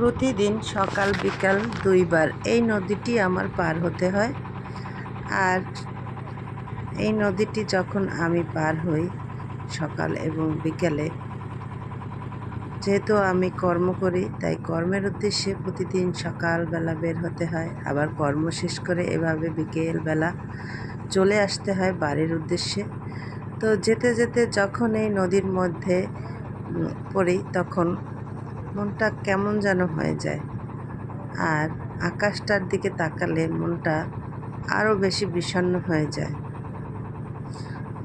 প্রতিদিন সকাল, বিকাল দুইবার। এই নদীটি আমার পার হতে হয়। আর এই নদীটি যখন আমি পার হই সকাল এবং বিকালে, যেহেতু আমি কর্ম করি, তাই কর্মের উদ্দেশ্যে প্রতিদিন সকালবেলা বের হতে হয়। আবার কর্ম শেষ করে এভাবে বিকেলবেলা চলে আসতে হয় বাড়ির উদ্দেশ্যে। তো যেতে যেতে যখন এই নদীর মধ্যে পড়ি, তখন মনটা কেমন যেন হয়ে যায়। আর আকাশটার দিকে তাকালে মনটা আরও বেশি বিষণ্ণ হয়ে যায়।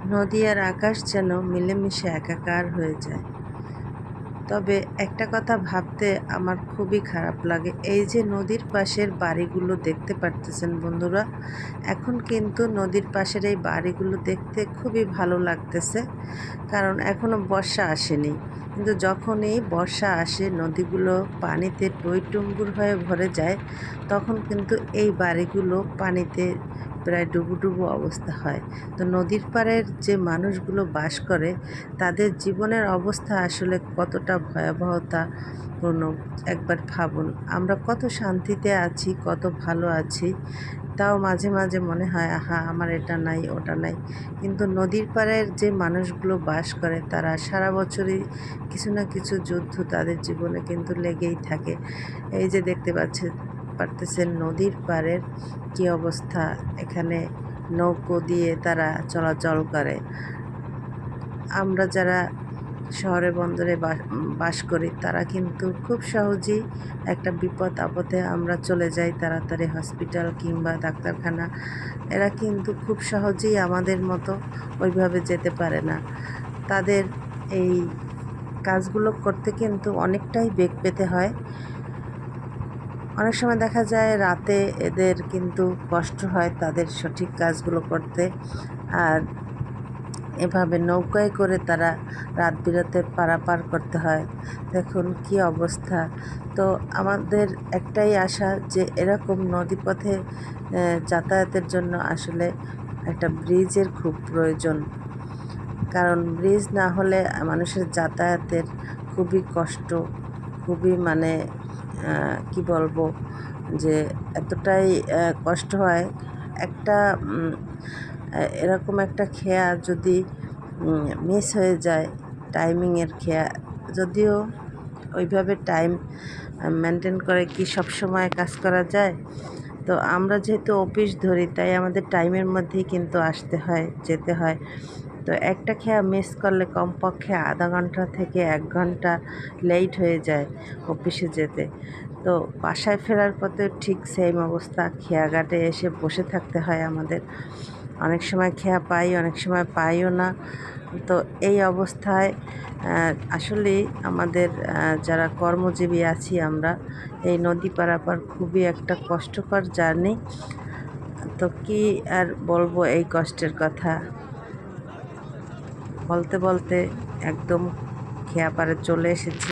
নদী আর আকাশ যেন মিলেমিশে একাকার হয়ে যায়। তবে একটা কথা ভাবতে আমার খুবই খারাপ লাগে। এই যে নদীর পাশের বাড়িগুলো দেখতে পারতেছেন বন্ধুরা, এখন কিন্তু নদীর পাশের এই বাড়িগুলো দেখতে খুবই ভালো লাগতেছে। কারণ এখনও বর্ষা আসেনি। কিন্তু যখনই বর্ষা আসে, নদীগুলো পানিতে টইটুম্বুর হয়ে ভরে যায়, তখন কিন্তু এই বাড়িগুলো পানিতে প্রায় ডুবুডুবু অবস্থা হয়। তো নদীর পাড়ের যে মানুষগুলো বাস করে, তাদের জীবনের অবস্থা আসলে কতটা ভয়াবহতাপূর্ণ একবার ভাবুন। আমরা কত শান্তিতে আছি, কত ভালো আছি তাও মাঝে মাঝে মনে হয়, আহা, আমার এটা নাই, ওটা নাই। কিন্তু নদীর পাড়ের যে মানুষগুলো বাস করে, তারা সারা বছরই কিছু না কিছু যুদ্ধ তাদের জীবনে কিন্তু লেগেই থাকে। এই যে দেখতে পাচ্ছে, পারতেছেন নদীর পাড়ের কি অবস্থা? এখানে নৌকো দিয়ে তারা চলাচল করে। আমরা যারা শহরে বন্দরে বাস করি, তারা কিন্তু খুব সহজেই একটা বিপদ আপদে আমরা চলে যাই তাড়াতাড়ি হসপিটাল কিংবা ডাক্তারখানা। এরা কিন্তু খুব সহজেই আমাদের মতো ওইভাবে যেতে পারে না। তাদের এই কাজগুলো করতে কিন্তু অনেকটাই বেগ পেতে হয়। অনেক সময় দেখা যায় রাতে এদের কিন্তু কষ্ট হয় তাদের সঠিক কাজগুলো করতে। আর এভাবে নৌকায় করে তারা রাত বিরাতে পারাপার করতে হয়। দেখুন কি অবস্থা। তো আমাদের একটাই আশা যে এরকম নদীপথে যাতায়াতের জন্য আসলে একটা ব্রিজের খুব প্রয়োজন। কারণ ব্রিজ না হলে মানুষের যাতায়াতের খুবই কষ্ট, খুবই মানে কি বলব, যে এতটাই কষ্ট হয়। একটা এরকম একটা খেয়া যদি মিস হয়ে যায় টাইমিংয়ের খেয়া, যদিও ওইভাবে টাইম মেনটেন করে কি সব সময় কাজ করা যায়? তো আমরা যেহেতু অফিস ধরি, তাই আমাদের টাইমের মধ্যেই কিন্তু আসতে হয়, যেতে হয়। তো একটা খেয়া মিস করলে কমপক্ষে আধা ঘণ্টা থেকে এক ঘণ্টা লেট হয়ে যায় অফিসে যেতে। তো বাসায় ফেরার পথে ঠিক সেম অবস্থা, খেয়াঘাটে এসে বসে থাকতে হয় আমাদের। অনেক সময় খেয়া পাই, অনেক সময় পাইও না। তো এই অবস্থায় আসলে আমাদের যারা কর্মজীবী আছি আমরা, এই নদী পারাপার খুবই একটা কষ্টকর জার্নি। তো কি আর বলব এই কষ্টের কথা? বলতে বলতে একদম খেয়া পারে চলে এসেছি।